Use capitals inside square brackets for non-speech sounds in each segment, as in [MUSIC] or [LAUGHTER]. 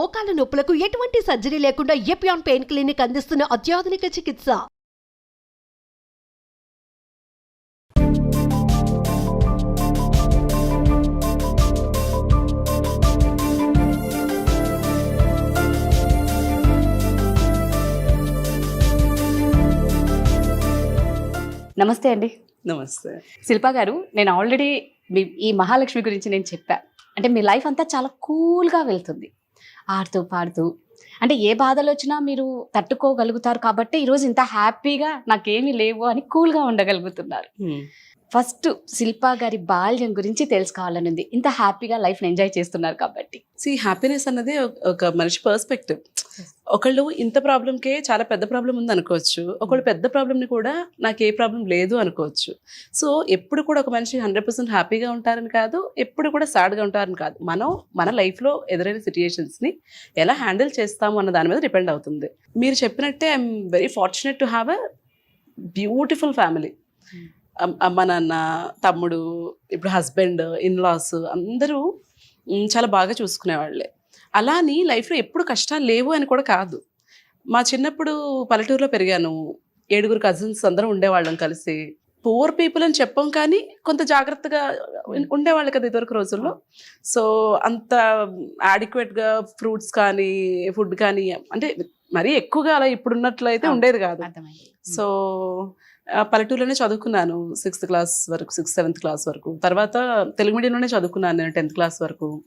మోకాల నొప్పులకు ఎటువంటి సర్జరీ లేకుండా ఎపియాన్ పెయిన్ క్లినిక్ అందిస్తున్న అత్యాధునిక చికిత్స. నమస్తే అండి. నమస్తే. శిల్ప గారు నేను ఆల్రెడీ మీ ఈ మహాలక్ష్మి గురించి నేను చెప్పా. అంటే మీ లైఫ్ అంతా చాలా కూల్గా వెళ్తుంది. ఆడుతూ పాడుతూ. అంటే ఏ బాధలు వచ్చినా మీరు తట్టుకోగలుగుతారు కాబట్టి ఈరోజు ఇంత హ్యాపీగా నాకేమీ లేవు అని కూల్గా ఉండగలుగుతున్నారు. ఫస్ట్ శిల్ప గారి బాల్యం గురించి తెలుసుకోవాలని ఉంది ఇంత హ్యాపీగా లైఫ్ని ఎంజాయ్ చేస్తున్నారు కాబట్టి. సి హ్యాపీనెస్ అన్నది ఒక- ఒక మనిషి పర్స్పెక్టివ్. ఒకళ్ళు ఇంత ప్రాబ్లంకే చాలా పెద్ద ప్రాబ్లం ఉంది అనుకోవచ్చు. ఒకళ్ళు పెద్ద ప్రాబ్లంని కూడా నాకు ఏ ప్రాబ్లం లేదు అనుకోవచ్చు. సో ఎప్పుడు కూడా ఒక మనిషి హండ్రెడ్ పర్సెంట్ హ్యాపీగా ఉంటారని కాదు ఎప్పుడు కూడా సాడ్గా ఉంటారని కాదు. మనం మన లైఫ్లో ఎదురైన సిచ్యుయేషన్స్ని ఎలా హ్యాండిల్ చేస్తాము అన్న దాని మీద డిపెండ్ అవుతుంది. మీరు చెప్పినట్టే I'm very fortunate to have a beautiful family అమ్మ నాన్న తమ్ముడు ఇప్పుడు హస్బెండ్ ఇన్లాస్ అందరూ చాలా బాగా చూసుకునేవాళ్ళే. అలా అని లైఫ్లో ఎప్పుడు కష్టాలు లేవు అని కూడా కాదు. మా చిన్నప్పుడు పల్లెటూరులో పెరిగాను. ఏడుగురు కజిన్స్ అందరం ఉండేవాళ్ళం కలిసి. పూర్ పీపుల్ అని చెప్పం కానీ కొంత జాగ్రత్తగా ఉండేవాళ్ళు కదా ఇదివరకు రోజుల్లో. సో అంత adequate గా ఫ్రూట్స్ కానీ ఫుడ్ కానీ అంటే మరీ ఎక్కువగా అలా ఇప్పుడు ఉన్నట్లయితే ఉండేది కాదు. సో పల్లెటూరులోనే చదువుకున్నాను. సిక్స్త్ క్లాస్ వరకు సిక్స్త్ సెవెంత్ క్లాస్ వరకు. తర్వాత తెలుగు మీడియంలోనే చదువుకున్నాను నేను టెన్త్ క్లాస్ వరకు.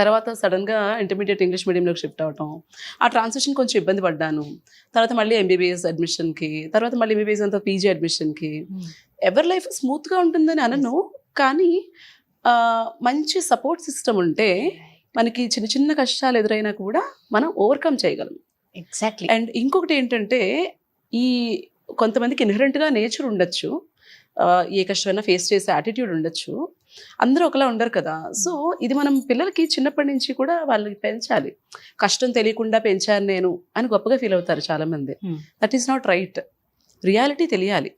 తర్వాత సడన్గా ఇంటర్మీడియట్ ఇంగ్లీష్ మీడియంలోకి షిఫ్ట్ అవటం. ఆ ట్రాన్సిషన్ కొంచెం ఇబ్బంది పడ్డాను. తర్వాత మళ్ళీ ఎంబీబీఎస్ అడ్మిషన్కి తర్వాత మళ్ళీ ఎంబీబీఎస్ అంతా పీజీ అడ్మిషన్కి. ఎవరి లైఫ్ స్మూత్గా ఉంటుందని అనను కానీ మంచి సపోర్ట్ సిస్టమ్ ఉంటే మనకి చిన్న చిన్న కష్టాలు ఎదురైనా కూడా మనం ఓవర్కమ్ చేయగలం. ఎగ్జాక్ట్లీ అండ్ ఇంకొకటి ఏంటంటే ఈ కొంతమందికి ఇన్హరెంట్గా నేచర్ ఉండొచ్చు. ఏ కష్టమైనా ఫేస్ చేసే యాటిట్యూడ్ ఉండొచ్చు. అందరూ ఒకలా ఉండరు కదా. సో ఇది మనం పిల్లలకి చిన్నప్పటి నుంచి కూడా వాళ్ళకి పెంచాలి. కష్టం తెలియకుండా పెంచాను నేను అని గొప్పగా ఫీల్ అవుతారు చాలామంది. Hmm. That is not right reality తెలియాలి.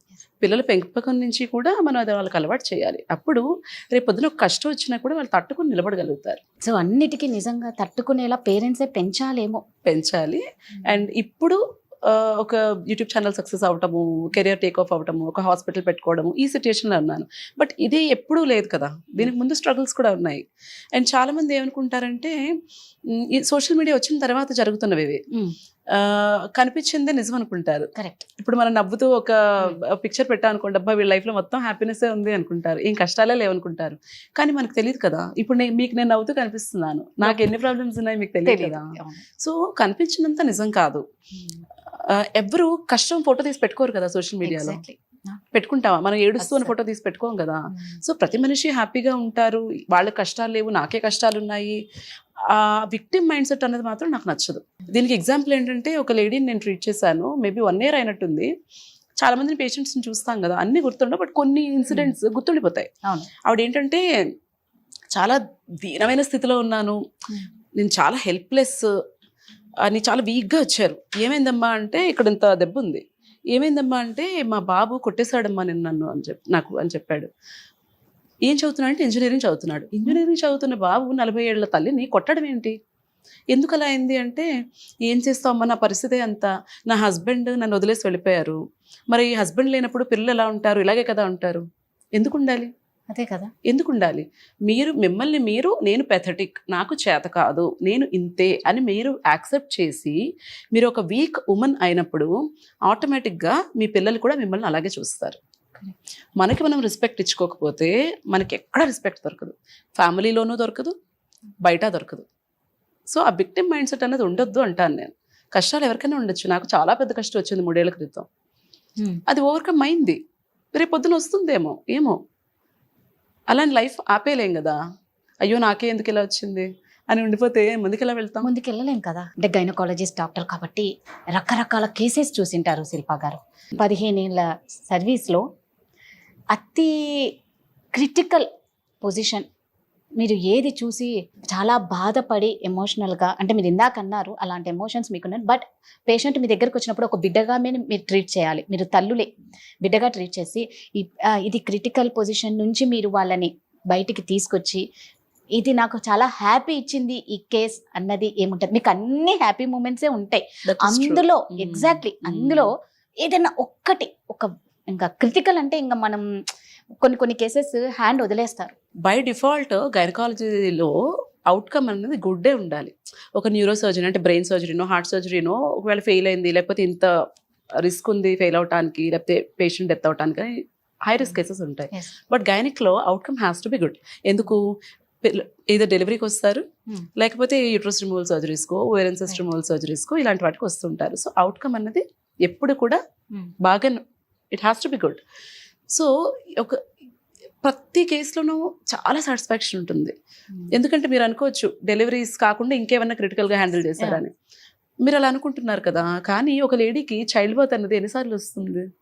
పిల్లల పెంపకం నుంచి కూడా మనం అది వాళ్ళకి అలవాటు చేయాలి. అప్పుడు రేపు పొద్దున ఒక కష్టం వచ్చినా కూడా వాళ్ళు తట్టుకుని నిలబడగలుగుతారు. సో అన్నిటికీ నిజంగా తట్టుకునేలా పేరెంట్సే పెంచాలేమో. పెంచాలి. అండ్ ఇప్పుడు ఆ, ఒక యూట్యూబ్ ఛానల్ సక్సెస్ అవటము కెరియర్ టేక్ ఆఫ్ అవటము ఒక హాస్పిటల్ పెట్టుకోవడము ఈ సిచ్యుయేషన్లో ఉన్నాను. బట్ ఇది ఎప్పుడూ లేదు కదా. దీనికి ముందు స్ట్రగుల్స్ కూడా ఉన్నాయి. అండ్ చాలామంది ఏమనుకుంటారంటే ఈ సోషల్ మీడియా వచ్చిన తర్వాత జరుగుతున్నవి ఇవి. కనిపించిందే నిజం అనుకుంటారు. కరెక్ట్ ఇప్పుడు మనం నవ్వుతూ ఒక పిక్చర్ పెట్టాం అనుకోండి అబ్బా వీళ్ళ లైఫ్లో మొత్తం హ్యాపీనెస్ ఉంది అనుకుంటారు. ఏం కష్టాలే లేవనుకుంటారు. కానీ మనకు తెలియదు కదా. ఇప్పుడు నేను మీకు నేను నవ్వుతూ కనిపిస్తున్నాను. నాకు ఎన్ని ప్రాబ్లమ్స్ ఉన్నాయి మీకు తెలియదు కదా. సో కనిపించినంత నిజం కాదు. ఆ, ఎవ్వరు కష్టం ఫోటో తీసి పెట్టుకోరు కదా సోషల్ మీడియాలో. పెట్టుకుంటావా? మనం ఏడుస్తూ అని. ఫోటో తీసి పెట్టుకోం కదా. సో ప్రతి మనిషి హ్యాపీగా ఉంటారు. వాళ్ళకి కష్టాలు లేవు నాకే కష్టాలు ఉన్నాయి. ఆ విక్టిమ్ మైండ్ సెట్ అనేది మాత్రం నాకు నచ్చదు. దీనికి ఎగ్జాంపుల్ ఏంటంటే ఒక లేడీని నేను ట్రీట్ చేశాను. మేబీ వన్ ఇయర్ అయినట్టుంది. చాలా మందిని పేషెంట్స్ని చూస్తాం కదా. అన్ని గుర్తుండవు బట్ కొన్ని ఇన్సిడెంట్స్ గుర్తుండిపోతాయి. ఆవిడ ఏంటంటే చాలా దీనమైన స్థితిలో ఉన్నాను. నేను చాలా హెల్ప్లెస్. అని చాలా వీక్గా వచ్చారు. ఏమైందమ్మా అంటే ఇక్కడ ఇంత దెబ్బ ఉంది. ఏమైందమ్మా అంటే మా బాబు కొట్టేశాడమ్మా నేను నన్ను అని చెప్పి నాకు అని చెప్పాడు. ఏం చదువుతున్నాడు అంటే ఇంజనీరింగ్ చదువుతున్నాడు. ఇంజనీరింగ్ చదువుతున్న బాబు నలభై ఏళ్ళ తల్లిని కొట్టడం ఏంటి? ఎందుకు అలా అయింది అంటే ఏం చేస్తామమ్మా నా పరిస్థితి అంత? నా హస్బెండ్ నన్ను వదిలేసి వెళ్ళిపోయారు. మరి హస్బెండ్ లేనప్పుడు పిల్లలు ఎలా ఉంటారు? ఇలాగే కదా ఉంటారు. ఎందుకు ఉండాలి? అదే కదా. ఎందుకు ఉండాలి మీరు మిమ్మల్ని మీరు నేను పెథటిక్ నాకు చేత కాదు నేను ఇంతే అని మీరు యాక్సెప్ట్ చేసి మీరు ఒక వీక్ ఉమెన్ అయినప్పుడు ఆటోమేటిక్గా మీ పిల్లలు కూడా మిమ్మల్ని అలాగే చూస్తారు. మనకి మనం రెస్పెక్ట్ ఇచ్చుకోకపోతే మనకి ఎక్కడ రెస్పెక్ట్ దొరకదు. ఫ్యామిలీలోనూ దొరకదు బయట దొరకదు. సో ఆ విక్టిమ్ మైండ్ సెట్ అనేది ఉండొద్దు అంటాను నేను. కష్టాలు ఎవరికైనా ఉండొచ్చు. నాకు చాలా పెద్ద కష్టం వచ్చింది మూడేళ్ళ క్రితం. అది ఓవర్కమ్ అయింది. రేపు పొద్దున వస్తుందేమో ఏమో. అలాంటి లైఫ్ ఆపేయలేం కదా. అయ్యో నాకే ఎందుకు ఇలా వచ్చింది? అని ఉండిపోతే ముందుకెలా వెళ్తాం? ముందుకెళ్ళలేం కదా. అంటే గైనకాలజిస్ట్ డాక్టర్ కాబట్టి రకరకాల కేసెస్ చూసింటారు శిల్పా గారు. పదిహేనేళ్ళ సర్వీస్లో అతి క్రిటికల్ పొజిషన్ మీరు ఏది చూసి చాలా బాధపడి ఎమోషనల్గా అంటే మీరు ఇందాక అన్నారు అలాంటి ఎమోషన్స్ మీకున్నాయి బట్ పేషెంట్ మీ దగ్గరకు వచ్చినప్పుడు ఒక బిడ్డగా మీరు మీరు ట్రీట్ చేయాలి మీరు తల్లులే బిడ్డగా ట్రీట్ చేసి ఇది క్రిటికల్ పొజిషన్ నుంచి మీరు వాళ్ళని బయటికి తీసుకొచ్చి ఇది నాకు చాలా హ్యాపీ ఇచ్చింది ఈ కేస్ అన్నది ఏముంటది మీకు అన్ని హ్యాపీ మూమెంట్సే ఉంటాయి. అందులో. Exactly Mm. అందులో ఏదైనా ఒక్కటి ఒక ఇంకా క్రిటికల్ అంటే ఇంకా మనం కొన్ని కొన్ని కేసెస్ హ్యాండ్ వదిలేస్తారు. బై డిఫాల్ట్ గైనకాలజీలో అవుట్కమ్ అనేది గుడ్డే ఉండాలి. ఒక న్యూరో సర్జరీ అంటే బ్రెయిన్ సర్జరీనో హార్ట్ సర్జరీనో ఒకవేళ ఫెయిల్ అయింది లేకపోతే ఇంత రిస్క్ ఉంది ఫెయిల్ అవటానికి లేకపోతే పేషెంట్ డెత్ అవటానికి హై రిస్క్ కేసెస్ ఉంటాయి. But గైనిక్లో outcome has to be good ఎందుకు? ఏదో డెలివరీకి వస్తారు Hmm. లేకపోతే యూట్రస్ రిమూవల్ సర్జరీస్కో ఓరెన్సెస్ రిమూవల్ సర్జరీస్కో ఇలాంటి వాటికి వస్తుంటారు. సో అవుట్కమ్ అన్నది ఎప్పుడు కూడా బాగా it has to be good so ఒక ప్రతి కేసులోనూ చాలా సాటిస్ఫాక్షన్ ఉంటుంది. ఎందుకంటే మీరు అనుకోవచ్చు డెలివరీస్ కాకుండా ఇంకేమన్నా క్రిటికల్గా హ్యాండిల్ చేశారని. మీరు అలా అనుకుంటున్నారు కదా కానీ ఒక లేడీకి చైల్డ్ బర్త్ అన్నది ఎన్నిసార్లు వస్తుంది?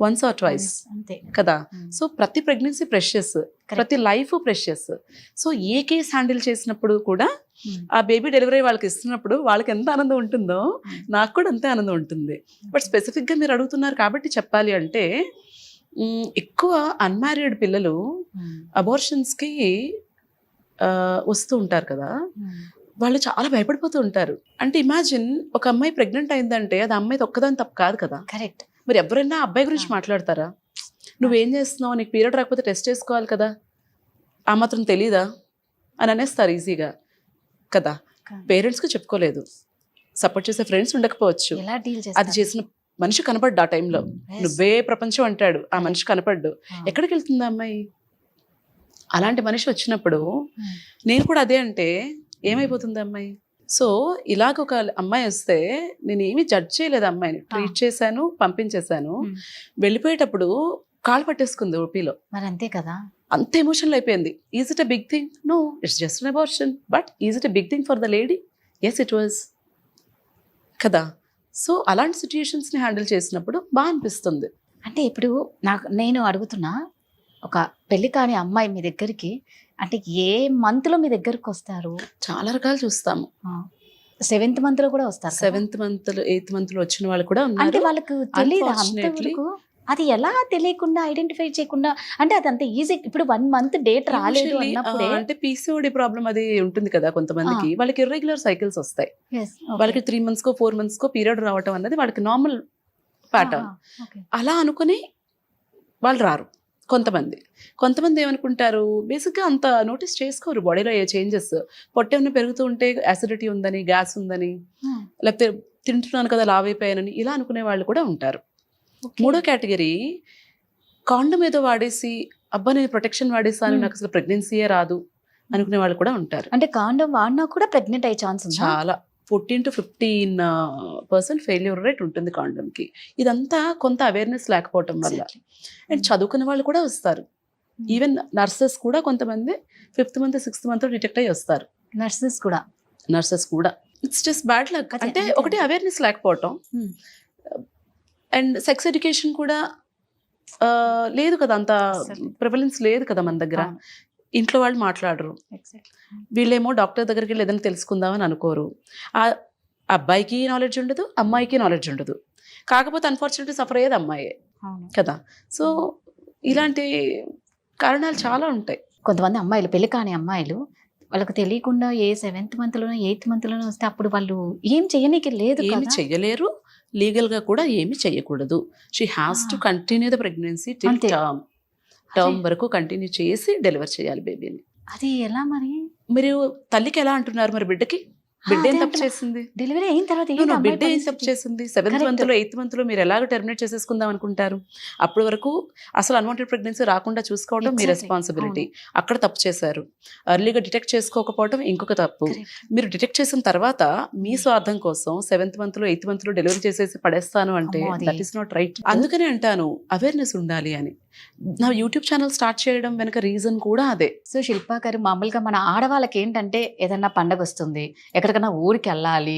Once or twice. అంతే. కదా? Mm. సో ప్రతి ప్రెగ్నెన్సీ ప్రెషియస్ ప్రతి లైఫ్ ప్రెషియస్. సో ఏ కేసు హ్యాండిల్ చేసినప్పుడు కూడా Mm. ఆ బేబీ డెలివరీ వాళ్ళకి ఇస్తున్నప్పుడు వాళ్ళకి ఎంత ఆనందం ఉంటుందో. నాకు కూడా అంతే ఆనందం ఉంటుంది. బట్ స్పెసిఫిక్గా మీరు అడుగుతున్నారు కాబట్టి చెప్పాలి అంటే ఎక్కువ అన్మ్యారీడ్ పిల్లలు అబార్షన్స్కి వస్తూ ఉంటారు కదా. వాళ్ళు చాలా భయపడిపోతూ ఉంటారు. అంటే ఇమాజిన్ ఒక అమ్మాయి ప్రెగ్నెంట్ అయిందంటే అది అమ్మాయి ఒక్కదాని తప్పు కాదు కదా. కరెక్ట్ మరి ఎవరైనా అబ్బాయి గురించి. మాట్లాడతారా? నువ్వేం చేస్తున్నావు? నీకు పీరియడ్ రాకపోతే టెస్ట్ చేసుకోవాలి కదా. ఆ మాత్రం తెలీదా? అని అనేస్తారు ఈజీగా కదా. పేరెంట్స్కి చెప్పుకోలేదు. సపోర్ట్ చేసే ఫ్రెండ్స్ ఉండకపోవచ్చు. అది చేసిన మనిషి కనపడ్డు ఆ టైంలో నువ్వే ప్రపంచం అంటాడు. ఆ మనిషి కనపడ్డు. ఎక్కడికి వెళ్తుంది అమ్మాయి? అలాంటి మనిషి వచ్చినప్పుడు నేను కూడా అదే అంటే ఏమైపోతుంది అమ్మాయి? సో ఇలాగ ఒక అమ్మాయి వస్తే నేను ఏమీ జడ్జ్ చేయలేదు అమ్మాయిని. ట్రీట్ చేశాను పంపించేశాను. Hmm. వెళ్ళిపోయేటప్పుడు కాలు పట్టేసుకుంది ఓపీలో. మరి అంతే కదా? అంత ఎమోషనల్ అయిపోయింది. Is it a big thing no it's just an abortion but is it a big thing for the lady yes it was కదా? సో అలాంటి సిచ్యుయేషన్స్ని హ్యాండిల్ చేసినప్పుడు బాగా అనిపిస్తుంది. అంటే ఇప్పుడు నాకు నేను అడుగుతున్నా ఒక పెళ్ళి కాని అమ్మాయి మీ దగ్గరికి అంటే ఏ మంత్లో మీ దగ్గరకు వస్తారు? చాలా రకాలు చూస్తాము. సెవెంత్ మంత్లో కూడా వస్తారు? సెవెంత్ మంత్ ఎయిత్ మంత్లో వచ్చిన వాళ్ళు కూడా అంటే వాళ్ళకు తెలియదు అది ఎలా తెలియకుండా ఐడెంటిఫై చేయకుండా అంటే అది అంత ఈజీ ఇప్పుడు వన్ మంత్ డేట్ రాలేదు అన్నప్పుడే అంటే పీసీఓడి ప్రాబ్లం అది ఉంటుంది కదా కొంతమందికి వాళ్ళకి ఇర్రెగ్యులర్ సైకిల్స్ వస్తాయి. వాళ్ళకి త్రీ మంత్స్ కో ఫోర్ మంత్స్ కో పీరియడ్ రావటం అనేది వాళ్ళకి నార్మల్ ప్యాటర్న్. అలా అనుకుని వాళ్ళు రారు కొంతమంది కొంతమంది ఏమనుకుంటారు బేసిక్గా అంత నోటీస్ చేసుకోరు బాడీలో ఏ చేంజెస్ పొట్ట ఏమైనా పెరుగుతూ ఉంటే యాసిడిటీ ఉందని గ్యాస్ ఉందని. లేకపోతే తింటున్నాను కదా లావ్ అయిపోయానని ఇలా అనుకునే వాళ్ళు కూడా ఉంటారు. మూడో కేటగిరీ కాండం ఏదో వాడేసి అబ్బా నేను ప్రొటెక్షన్ వాడేసాను. నాకు అసలు ప్రెగ్నెన్సీయే రాదు అనుకునే వాళ్ళు కూడా ఉంటారు. అంటే కాండం వాడినా కూడా ప్రెగ్నెంట్ అయ్యే ఛాన్స్ చాలా. Fourteen to fifteen percent failure rate ఉంటుంది కాండంకి. ఇదంతా కొంత అవేర్నెస్ లేకపోవటం వల్ల. అండ్ చదువుకునే వాళ్ళు కూడా వస్తారు. ఈవెన్ నర్సెస్ కూడా కొంతమంది fifth month sixth month detect అయ్యి వస్తారు. నర్సెస్ కూడా. నర్సెస్ కూడా. It's just bad luck. అంటే. ఒకటి అవేర్నెస్ లేకపోవటం. అండ్ సెక్స్ ఎడ్యుకేషన్ కూడా లేదు కదా అంత. ప్రివలెన్స్ లేదు కదా మన దగ్గర. ఇంట్లో వాళ్ళు మాట్లాడరు. వీళ్ళేమో డాక్టర్ దగ్గరికి వెళ్ళి ఏదైనా తెలుసుకుందామని అనుకోరు ఆ అబ్బాయికి నాలెడ్జ్ ఉండదు అమ్మాయికి నాలెడ్జ్ ఉండదు కాకపోతే అన్ఫార్చునేట్లీ సఫర్ అయ్యేది అమ్మాయే. కదా సో ఇలాంటి కారణాలు చాలా ఉంటాయి కొంతమంది అమ్మాయిలు పెళ్ళి కాని అమ్మాయిలు వాళ్ళకి తెలియకుండా ఏ సెవెంత్ మంత్ లోనో ఎయిత్ మంత్ లోనో వస్తే అప్పుడు వాళ్ళు ఏం చేయనీకి లేదు ఏమి చెయ్యలేరు లీగల్గా కూడా ఏమి చెయ్యకూడదు. She has to. Continue the pregnancy till. Term. Term వరకు కంటిన్యూ చేసి డెలివర్ చేయాలి బేబీని. అది ఎలా మరి? మీరు తల్లికి ఎలా అంటున్నారు మరి బిడ్డకి? బిడ్డ ఏం తప్పు చేసింది? డెలివరీ అయిన తర్వాత బిడ్డ ఏం తప్పు? చేసింది? సెవెంత్. మంత్లో ఎయిత్ మంత్లో మీరు ఎలాగ టెర్మినేట్ చేసేసుకుందాం అనుకుంటారు? అప్పటి వరకు అసలు అన్వాంటెడ్ ప్రెగ్నెన్సీ రాకుండా చూసుకోవడం మీ. రెస్పాన్సిబిలిటీ అక్కడ తప్పు చేశారు. అర్లీగా డిటెక్ట్ చేసుకోకపోవడం ఇంకొక తప్పు. మీరు డిటెక్ట్ చేసిన తర్వాత మీ స్వార్థం కోసం సెవెంత్ మంత్లో ఎయిత్ మంత్లో డెలివరీ చేసేసి పడేస్తాను అంటే దట్ ఈస్ నాట్ రైట్ అందుకనే అంటాను అవేర్నెస్ ఉండాలి అని. నా యూట్యూబ్ ఛానల్ స్టార్ట్ చేయడం వెనక రీజన్ కూడా అదే. సో శిల్పా గారు మామూలుగా మన ఆడవాళ్ళకి ఏంటంటే ఏదన్నా పండగ వస్తుంది ఎక్కడికైనా ఊరికి వెళ్ళాలి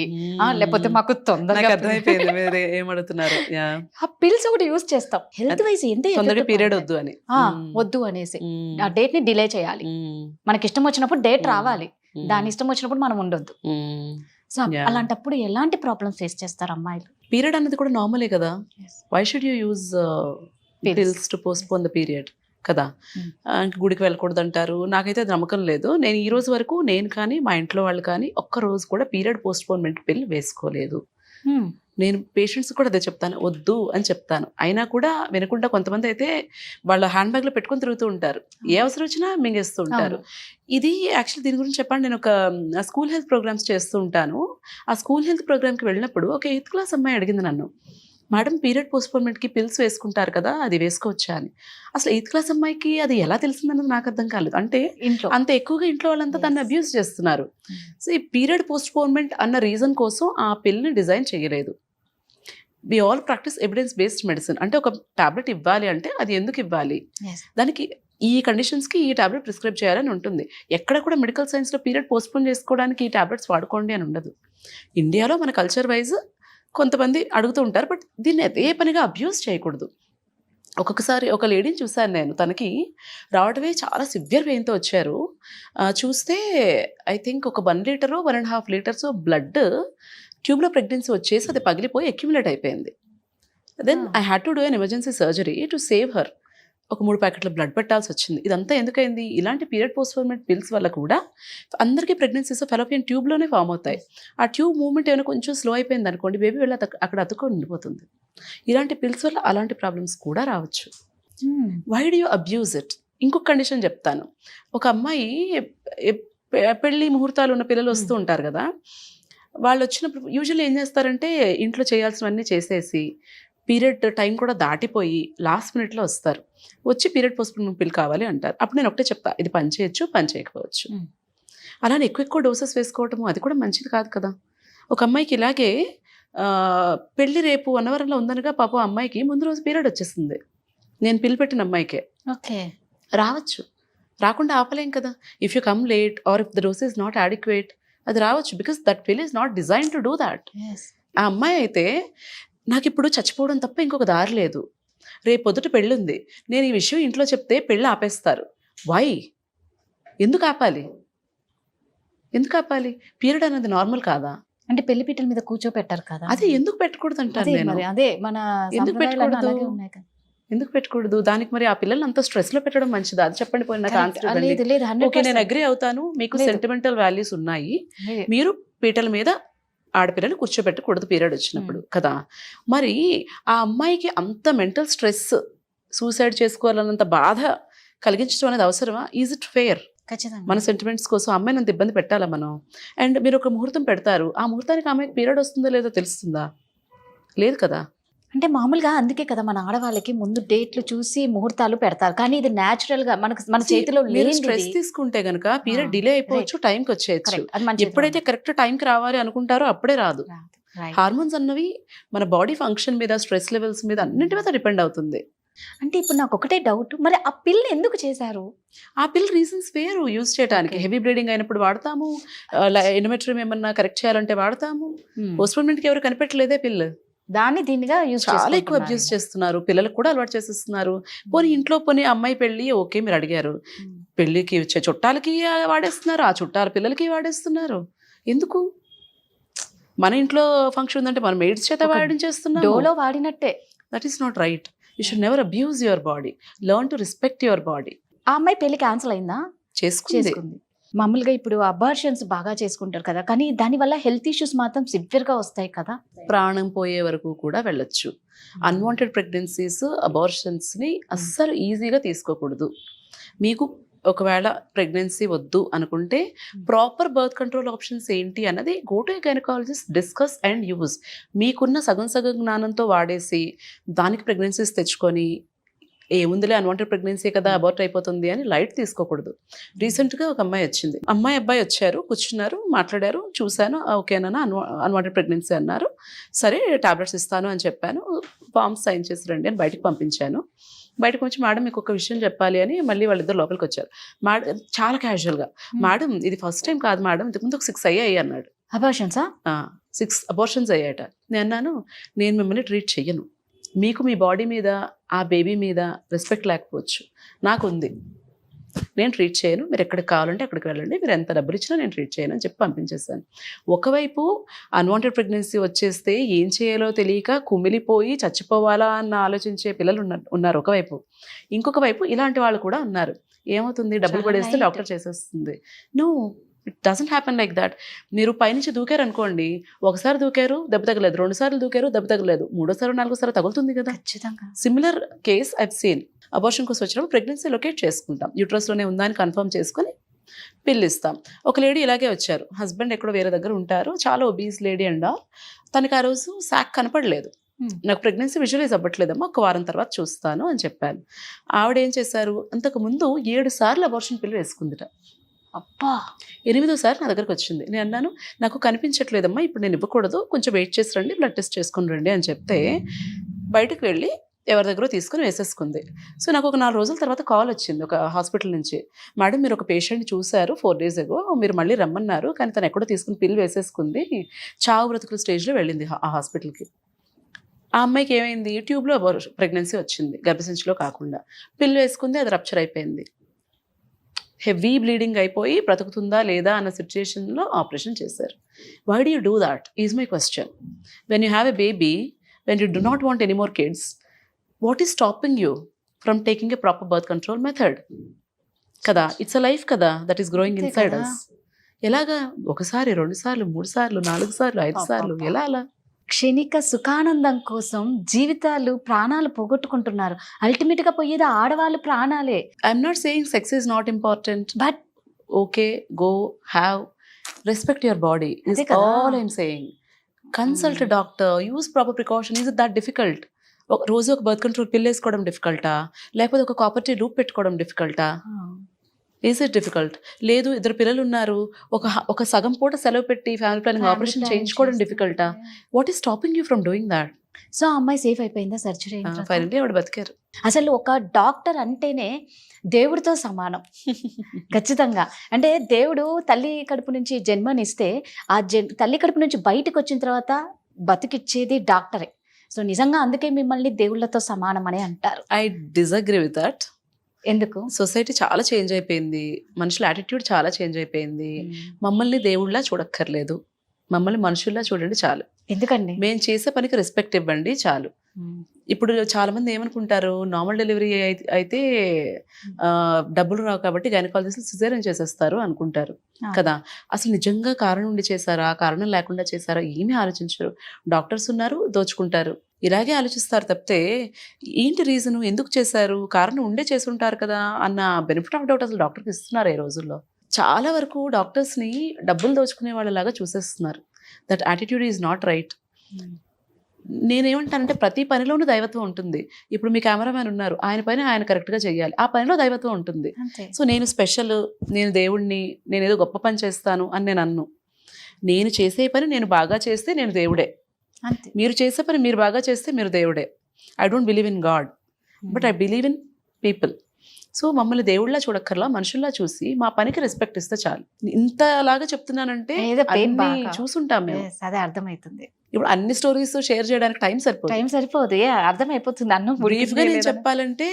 లేకపోతే మాకు తొందరగా [LAUGHS] ఏమడుతున్నారు. ఆ పిల్స్ ఒకటి యూజ్ చేస్తాం హెల్త్ వైజ్ ఎంత పీరియడ్. వద్దు అని. వద్దు అనేసి. ఆ డేట్ని డిలే చేయాలి. మనకి ఇష్టం వచ్చినప్పుడు డేట్. రావాలి. దాని ఇష్టం వచ్చినప్పుడు మనం ఉండొద్దు. సో. అలాంటప్పుడు ఎలాంటి ప్రాబ్లమ్స్ ఫేస్ చేస్తారు అమ్మాయిలు పీరియడ్ అన్నది కూడా నార్మలే కదా why should you use. Pills to postpone the period కదా? ఇంక గుడికి వెళ్ళకూడదు అంటారు నాకైతే నమ్మకం లేదు. నేను ఈ రోజు వరకు నేను కానీ మా ఇంట్లో వాళ్ళు కానీ ఒక్క రోజు కూడా పీరియడ్ పోస్ట్ పోన్మెంట్ పిల్ వేసుకోలేదు. నేను పేషెంట్స్ కూడా అదే చెప్తాను. వద్దు అని చెప్తాను. అయినా కూడా వినకుండా కొంతమంది అయితే వాళ్ళ హ్యాండ్ బ్యాగ్లో పెట్టుకొని తిరుగుతూ ఉంటారు. ఏ అవసరం వచ్చినా మింగేస్తూ ఉంటారు. ఇది యాక్చువల్లీ దీని గురించి చెప్పండి. నేను ఒక స్కూల్ హెల్త్ ప్రోగ్రామ్స్ చేస్తూ ఉంటాను. ఆ స్కూల్ హెల్త్ ప్రోగ్రామ్కి వెళ్ళినప్పుడు ఒక ఎయిత్ క్లాస్ అమ్మాయి అడిగింది నన్ను. మేడం పీరియడ్ పోస్ట్పోన్మెంట్కి పిల్స్ వేసుకుంటారు కదా అది వేసుకోవచ్చా అని. అసలు ఎయిత్ క్లాస్ అమ్మాయికి అది ఎలా తెలిసిందన్నది నాకు అర్థం కాలేదు. అంటే ఇంట్లో. అంత ఎక్కువగా ఇంట్లో వాళ్ళంతా దాన్ని. అబ్యూస్ చేస్తున్నారు. సో ఈ పీరియడ్ పోస్ట్పోన్మెంట్ అన్న రీజన్ కోసం ఆ పిల్ని డిజైన్ చేయలేదు. We all practice evidence based medicine అంటే ఒక టాబ్లెట్ ఇవ్వాలి అంటే అది ఎందుకు ఇవ్వాలి. దానికి ఈ కండిషన్స్కి ఈ టాబ్లెట్ ప్రిస్క్రైబ్ చేయాలని ఉంటుంది. ఎక్కడ కూడా మెడికల్ సైన్స్లో పీరియడ్ పోస్ట్పోన్ చేసుకోవడానికి ఈ టాబ్లెట్స్ వాడుకోండి అని ఉండదు. ఇండియాలో మన కల్చర్ వైజ్ కొంతమంది అడుగుతూ ఉంటారు బట్ దీన్ని అదే పనిగా అబ్యూస్ చేయకూడదు. ఒక్కొక్కసారి ఒక లేడీని చూశాను నేను. తనకి రావడమే చాలా సివియర్ పెయిన్తో వచ్చారు. చూస్తే ఐ థింక్ ఒక one litre one and half litres blood ట్యూబ్లో ప్రెగ్నెన్సీ వచ్చేసి అది పగిలిపోయి అక్యుములేట్ అయిపోయింది. Then. I had to do an emergency surgery to save her ఒక మూడు ప్యాకెట్ల బ్లడ్ పెట్టాల్సి వచ్చింది ఇదంతా ఎందుకైంది? ఇలాంటి పీరియడ్ పోస్ట్పోన్మెంట్ పిల్స్ వల్ల కూడా అందరికీ ప్రెగ్నెన్సీస్ ఫెలోపియన్ ట్యూబ్లోనే ఫామ్ అవుతాయి. ఆ ట్యూబ్ మూవ్మెంట్ ఏమైనా కొంచెం స్లో అయిపోయింది అనుకోండి బేబీ వెళ్ళి అక్కడ అతుక్కొని ఉండిపోతుంది. ఇలాంటి పిల్స్ వల్ల అలాంటి ప్రాబ్లమ్స్ కూడా రావచ్చు. Why do you abuse it ఇంకొక కండిషన్ చెప్తాను. ఒక అమ్మాయి ఎ- పె- పెళ్ళి ముహూర్తాలు ఉన్న పిల్లలు వస్తూ ఉంటారు కదా వాళ్ళు వచ్చినప్పుడు యూజువల్లీ ఏం చేస్తారంటే ఇంట్లో చేయాల్సినవన్నీ చేసేసి పీరియడ్ టైం కూడా దాటిపోయి లాస్ట్ మినిట్లో వస్తారు. వచ్చి పీరియడ్ పోస్ట్పోన్ పిల్ కావాలి అంటారు. అప్పుడు నేను ఒకటే చెప్తా ఇది పని చేయొచ్చు పని చేయకపోవచ్చు. అలానే ఎక్కువ ఎక్కువ డోసెస్ వేసుకోవటము అది కూడా మంచిది కాదు కదా. ఒక అమ్మాయికి ఇలాగే పెళ్ళి రేపు అన్నవరంలో ఉందనగా పాపం అమ్మాయికి ముందు రోజు పీరియడ్ వచ్చేసింది. నేను పిల్ పెట్టిన అమ్మాయికే. ఓకే. రావచ్చు. రాకుండా ఆపలేం కదా. If you come late or if the dose is not adequate అది రావచ్చు. Because that pill is not design to do that ఆ అమ్మాయి అయితే నాకు ఇప్పుడు చచ్చిపోవడం తప్ప ఇంకొక దారి లేదు. రేపు పొద్దుట పెళ్ళుంది. నేను ఈ విషయం ఇంట్లో చెప్తే పెళ్ళి ఆపేస్తారు. వై ఎందుకు ఆపాలి? ఎందుకు ఆపాలి? పీరియడ్ అనేది నార్మల్ కాదా? అంటే పెళ్ళి పీటల మీద కూర్చోపెట్టారు కదా. అదే ఎందుకు పెట్టకూడదు అంటాను అదే నేను? అదే మన ఎందుకు పెట్టకూడదు? ఎందుకు పెట్టకూడదు? దానికి మరి ఆ పిల్లల్ని అంత స్ట్రెస్లో పెట్టడం మంచిదా? అది చెప్పండి పోయి నాకు ఓకే నేను అగ్రి అవుతాను. మీకు. సెంటిమెంటల్ వాల్యూస్ ఉన్నాయి. మీరు పీటల మీద ఆడపిల్లని కూర్చోబెట్టకూడదు పీరియడ్ వచ్చినప్పుడు కదా. మరి ఆ అమ్మాయికి అంత మెంటల్ స్ట్రెస్ సూసైడ్ చేసుకోవాలన్నంత బాధ కలిగించడం అనేది అవసరమా? ఈజ్ ఇట్ ఫెయిర్ ఖచ్చితంగా. మన సెంటిమెంట్స్ కోసం అమ్మాయిని అంత ఇబ్బంది పెట్టాలా మనం? అండ్ మీరు ఒక ముహూర్తం పెడతారు. ఆ ముహూర్తానికి ఆ అమ్మాయికి పీరియడ్ వస్తుందో లేదో తెలుస్తుందా? లేదు కదా. అంటే మామూలుగా అందుకే కదా మన ఆడవాళ్ళకి ముందు డేట్లు చూసి ముహూర్తాలు పెడతారు. కానీ ఇది నేచురల్గా మనకు మన చేతిలో స్ట్రెస్ తీసుకుంటే గనక పీరియడ్ డిలే అయిపోవచ్చు టైంకి వచ్చేయచ్చు. Correct. అది మన చేతిలో ఎప్పుడైతే కరెక్ట్ టైంకి రావాలి అనుకుంటారో అప్పుడే రాదు. హార్మోన్స్ అన్నవి మన బాడీ ఫంక్షన్ మీద స్ట్రెస్ లెవెల్స్ మీద అన్నింటి మీద డిపెండ్ అవుతుంది. అంటే ఇప్పుడు నాకు ఒకటే డౌట్. మరి ఆ పిల్ల ఎందుకు చేశారు? ఆ పిల్ రీజన్స్ వేరు యూజ్ చేయడానికి. హెవీ బ్లీడింగ్ అయినప్పుడు వాడతాము. ఎనిమెట్రియం ఏమన్నా కరెక్ట్ చేయాలంటే వాడతాము. పోస్ట్పోన్మెంట్కి ఎవరు కనిపెట్టలేదే పిల్. దాన్ని దీనిగా యూజ్ చాలా ఎక్కువ అబ్యూస్ చేస్తున్నారు. పిల్లలకు కూడా అలవాటు చేసేస్తున్నారు. పోనీ ఇంట్లో పోనీ అమ్మాయి పెళ్ళి ఓకే మీరు అడిగారు. పెళ్ళికి వచ్చే చుట్టాలకి వాడేస్తున్నారు. ఆ చుట్టాల పిల్లలకి వాడేస్తున్నారు. ఎందుకు? మన ఇంట్లో ఫంక్షన్ ఉందంటే మనం మెయిడ్స్ చేత వాడించేస్తున్నాం Dolo వాడినట్టే. That is not right you should never abuse your body learn to respect your body ఆ అమ్మాయి పెళ్ళి క్యాన్సిల్ అయిందా? చేసుకుంది. మామూలుగా ఇప్పుడు అబార్షన్స్ బాగా చేసుకుంటారు కదా. కానీ దానివల్ల హెల్త్ ఇష్యూస్ మాత్రం సివియర్గా వస్తాయి కదా. ప్రాణం పోయే వరకు కూడా వెళ్ళొచ్చు. అన్వాంటెడ్ ప్రెగ్నెన్సీస్ అబార్షన్స్ని అస్సలు ఈజీగా తీసుకోకూడదు. మీకు ఒకవేళ ప్రెగ్నెన్సీ వద్దు అనుకుంటే ప్రాపర్ బర్త్ కంట్రోల్ ఆప్షన్స్ ఏంటి అన్నది go to gynaecologist discuss and use మీకున్న సగం సగం జ్ఞానంతో వాడేసి దానికి ప్రెగ్నెన్సీస్ తెచ్చుకొని ఏముందిలే అన్వాంటెడ్ ప్రెగ్నెన్సీ కదా అబార్ట్ అయిపోతుంది అని లైట్ తీసుకోకూడదు. రీసెంట్గా ఒక అమ్మాయి వచ్చింది. అమ్మాయి అబ్బాయి వచ్చారు కూర్చున్నారు మాట్లాడారు చూశాను ఓకేనా అన్వా అన్వాంటెడ్ ప్రెగ్నెన్సీ అన్నారు. సరే టాబ్లెట్స్ ఇస్తాను అని చెప్పాను. ఫామ్స్ సైన్ చేసి రండి అని బయటకు పంపించాను. బయటకు వచ్చి మేడం మీకు ఒక విషయం చెప్పాలి అని మళ్ళీ వాళ్ళిద్దరు లోపలికి వచ్చారు. మేడం చాలా క్యాజువల్గా మేడం ఇది ఫస్ట్ టైం కాదు మేడం ఇంతకుముందు ఒక సిక్స్ అయ్యాయి అన్నాడు. అబార్షన్సా సిక్స్ అబార్షన్స్ అయ్యాయట. నేను అన్నాను నేను మిమ్మల్ని ట్రీట్ చెయ్యను. మీకు మీ బాడీ మీద ఆ బేబీ మీద రెస్పెక్ట్ లేకపోవచ్చు. నాకు ఉంది నేను ట్రీట్ చేయను. మీరు ఎక్కడికి కావాలంటే అక్కడికి వెళ్ళండి. మీరు ఎంత డబ్బులు ఇచ్చినా నేను ట్రీట్ చేయను అని చెప్పి పంపించేశాను. ఒకవైపు అన్వాంటెడ్ ప్రెగ్నెన్సీ వచ్చేస్తే ఏం చేయాలో తెలియక కుమిలిపోయి చచ్చిపోవాలా అన్న ఆలోచించే పిల్లలు ఉన్నారు ఉన్నారు ఒకవైపు. ఇంకొక వైపు ఇలాంటి వాళ్ళు కూడా ఉన్నారు. ఏమవుతుంది? డబ్బులు పడేస్తే. డాక్టర్ చేసేస్తుంది. No it doesn't happen like that మీరు పైనుంచి దూకారు అనుకోండి ఒకసారి దూకారు దెబ్బ తగలేదు. రెండు సార్లు దూకారు దెబ్బ తగలేదు. మూడోసారి నాలుగోసారి తగులుతుంది కదా. ఖచ్చితంగా. Similar case I've seen abortion కోసం వచ్చినప్పుడు ప్రెగ్నెన్సీ లొకేట్ చేసుకుంటాం. యూట్రస్లోనే ఉందా అని కన్ఫర్మ్ చేసుకొని పిల్లు ఇస్తాం ఒక లేడీ ఇలాగే వచ్చారు. హస్బెండ్ ఎక్కడో వేరే దగ్గర ఉంటారు. చాలా ఒబీస్ లేడీ అండ్ ఆల్ తనకి ఆ రోజు శాక్ కనపడలేదు. Hmm. నాకు ప్రెగ్నెన్సీ విజువలైజ్ అవ్వట్లేదమ్మా ఒక వారం తర్వాత చూస్తాను అని చెప్పాను. ఆవిడ ఏం చేశారు? అంతకు ముందు ఏడు సార్లు అబార్షన్ పిల్లు వేసుకుందిట. అబ్బా! ఎనిమిదోసారి నా దగ్గరకు వచ్చింది. నేను అన్నాను నాకు కనిపించట్లేదమ్మా ఇప్పుడు నేను ఇవ్వకూడదు కొంచెం వెయిట్ చేసి రండి బ్లడ్ టెస్ట్ చేసుకుని రండి అని చెప్తే బయటకు వెళ్ళి ఎవరి దగ్గర తీసుకుని వేసేసుకుంది. సో నాకు ఒక నాలుగు రోజుల తర్వాత కాల్ వచ్చింది ఒక హాస్పిటల్ నుంచి. మేడం మీరు ఒక పేషెంట్ చూశారు ఫోర్ డేస్ ఎగో మీరు మళ్ళీ రమ్మన్నారు కానీ తను ఎక్కడో తీసుకుని పిల్లు వేసేసుకుంది చావు బ్రతుకుల స్టేజ్లో వెళ్ళింది ఆ హాస్పిటల్కి. ఆ అమ్మాయికి ఏమైంది? ట్యూబ్లో ప్రెగ్నెన్సీ వచ్చింది గర్భసంచిలో కాకుండా. పిల్లు వేసుకుంది అది రప్చర్ అయిపోయింది. హెవీ బ్లీడింగ్ అయిపోయి బ్రతుకుతుందా లేదా అన్న సిచ్యుయేషన్లో ఆపరేషన్ చేశారు. Why do you do that is my question when you have a baby when you do not want any more kids what is stopping you from taking a proper birth control method కదా it's a life కదా that is growing కదా. అస్ ఎలాగా? ఒకసారి రెండు సార్లు మూడు సార్లు నాలుగు సార్లు ఐదు సార్లు. ఎలా అలా? క్షణిక సుఖానందం కోసం జీవితాలు ప్రాణాలు పోగొట్టుకుంటున్నారు. అల్టిమేట్గా పోయేది ఆడవాళ్ళ ప్రాణాలే. I'm not saying sex is not important but okay go have respect your body is. All I'm saying consult doctor use proper precaution is that difficult రోజు ఒక బర్త్ కంట్రోల్ పిల్ వేసుకోవడం డిఫికల్టా లేకపోతే ఒక కాపర్టీ లూప్ పెట్టుకోవడం డిఫికల్టా ఈజ్ ఇట్ డిఫికల్ట్ లేదు ఇద్దరు పిల్లలు ఉన్నారు ఒక ఒక సగం పూట సెలవు పెట్టి ఫ్యామిలీ ప్లానింగ్ ఆపరేషన్ చేయించుకోవడం డిఫికల్టా what is stopping you from doing that so ఆ అమ్మాయి సేఫ్ అయిపోయిందా? సర్జరీ ఫైనల్లీ ఆవిడ బతికారు. అసలు ఒక డాక్టర్ అంటేనే దేవుడితో సమానం. ఖచ్చితంగా. అంటే దేవుడు తల్లి కడుపు నుంచి జన్మనిస్తే ఆ జన్ తల్లి కడుపు నుంచి బయటకు వచ్చిన తర్వాత బతికిచ్చేది డాక్టరే. సో నిజంగా అందుకే మిమ్మల్ని దేవుళ్ళతో సమానం అని అంటారు. ఐ డిజగ్రీ విత్ దట్ ఎందుకు? సొసైటీ చాలా చేంజ్ అయిపోయింది. మనుషుల యాటిట్యూడ్ చాలా చేంజ్ అయిపోయింది. మమ్మల్ని దేవుళ్ళ చూడక్కర్లేదు. మమ్మల్ని మనుషుల్లా చూడండి చాలు. ఎందుకండి? మేము చేసే పనికి రెస్పెక్ట్ ఇవ్వండి చాలు. ఇప్పుడు చాలా మంది ఏమనుకుంటారు నార్మల్ డెలివరీ అయి- అయితే డబ్బులు రావు కాబట్టి గైనకాలజిస్ట్ సిజేరియన్ చేసేస్తారు అనుకుంటారు. కదా. అసలు నిజంగా కారణం ఉండి చేశారా? కారణం లేకుండా చేశారా? ఏమీ ఆలోచించరు. డాక్టర్స్ ఉన్నారు దోచుకుంటారు. ఇలాగే ఆలోచిస్తారు తప్పితే ఏంటి రీజన్ ఎందుకు చేశారు? కారణం ఉండే చేసుంటారు కదా అన్న బెనిఫిట్ ఆఫ్ డౌట్ అసలు డాక్టర్కి ఇస్తున్నారు ఈ రోజుల్లో. చాలా వరకు డాక్టర్స్ని డబ్బులు దోచుకునే వాళ్ళలాగా చూసేస్తున్నారు. That attitude is not right నేనేమంటానంటే ప్రతి పనిలోనూ దైవత్వం ఉంటుంది. ఇప్పుడు మీ కెమెరామ్యాన్ ఉన్నారు. ఆయన పని ఆయన కరెక్ట్గా చేయాలి. ఆ పనిలో దైవత్వం ఉంటుంది. సో నేను స్పెషల్ నేను దేవుణ్ణి నేను ఏదో గొప్ప పని చేస్తాను అని నేను అన్ను. నేను చేసే పని నేను బాగా చేస్తే నేను దేవుడే. అంతే. మీరు చేసే పని మీరు బాగా చేస్తే మీరు దేవుడే. I don't believe in God but I believe in people so మమ్మల్ని దేవుళ్ళ చూడక్కర్లా మనుషుల్లా చూసి మా పనికి రెస్పెక్ట్ ఇస్తే చాలు. ఇంతలాగా చెప్తున్నానంటే. చూసుంటాం మేము. అదే అర్థమవుతుంది. ఇప్పుడు అన్ని స్టోరీస్ షేర్ చేయడానికి టైం సరిపోతుంది టైం సరిపోదు. అర్థమైపోతుంది. అన్నం బ్రీఫ్గా నేను చెప్పాలంటే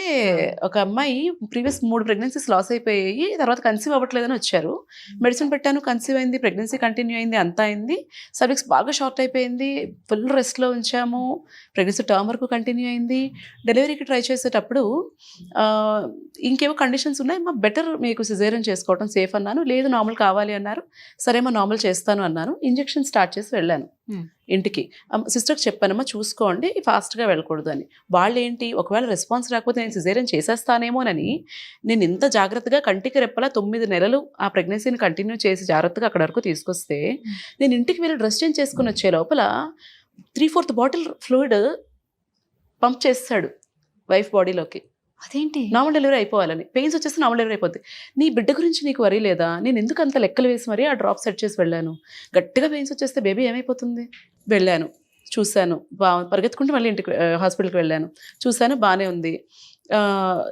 ఒక అమ్మాయి ప్రీవియస్ మూడు ప్రెగ్నెన్సీస్ లాస్ అయిపోయాయి. తర్వాత కన్సీవ్ అవ్వట్లేదని వచ్చారు. మెడిసిన్ పెట్టాను కన్సీవ్ అయింది ప్రెగ్నెన్సీ కంటిన్యూ అయింది అంతా అయింది. సర్విక్స్ బాగా షార్ట్ అయిపోయింది. ఫుల్ రెస్ట్లో ఉంచాము. ప్రెగ్నెన్సీ టర్మ్ వరకు కంటిన్యూ అయింది. డెలివరీకి ట్రై చేసేటప్పుడు ఇంకేవో కండిషన్స్ ఉన్నాయి. మా బెటర్ మీకు సిజేరియన్ చేసుకోవడం సేఫ్ అన్నాను. లేదు నార్మల్ కావాలి అన్నారు. సరే మా నార్మల్ చేస్తాను అన్నాను. ఇంజెక్షన్ స్టార్ట్ చేసి వెళ్ళాను. ఇంటికి. సిస్టర్కి చెప్పానమ్మా చూసుకోండి ఫాస్ట్గా వెళ్ళకూడదు అని. వాళ్ళు ఏంటి ఒకవేళ రెస్పాన్స్ రాకపోతే నేను సిజేరియన్ చేసేస్తానేమోనని నేను ఇంత జాగ్రత్తగా కంటికి రెప్పలా తొమ్మిది నెలలు ఆ ప్రెగ్నెన్సీని కంటిన్యూ చేసి జాగ్రత్తగా అక్కడ వరకు తీసుకొస్తే నేను ఇంటికి వెళ్ళి డ్రెస్ చేంజ్ చేసుకుని వచ్చే లోపల three fourth bottle fluid pump చేస్తాడు వైఫ్ బాడీలోకి. అదేంటి? నార్మల్ డెలివరీ అయిపోవాలని. పెయిన్స్ వచ్చేస్తే నార్మల్ డెలివరీ అయిపోద్ది. నీ బిడ్డ గురించి నీకు వరీ లేదా? నేను ఎందుకు అంత లెక్కలు వేసి మరీ ఆ డ్రాప్ సెట్ చేసి వెళ్ళాను? గట్టిగా పెయిన్స్ వచ్చేస్తే బేబీ ఏమైపోతుంది? వెళ్ళాను. చూశాను. బా పరిగెత్తుకుంటూ మళ్ళీ ఇంటికి హాస్పిటల్కి వెళ్ళాను. చూశాను బాగానే ఉంది.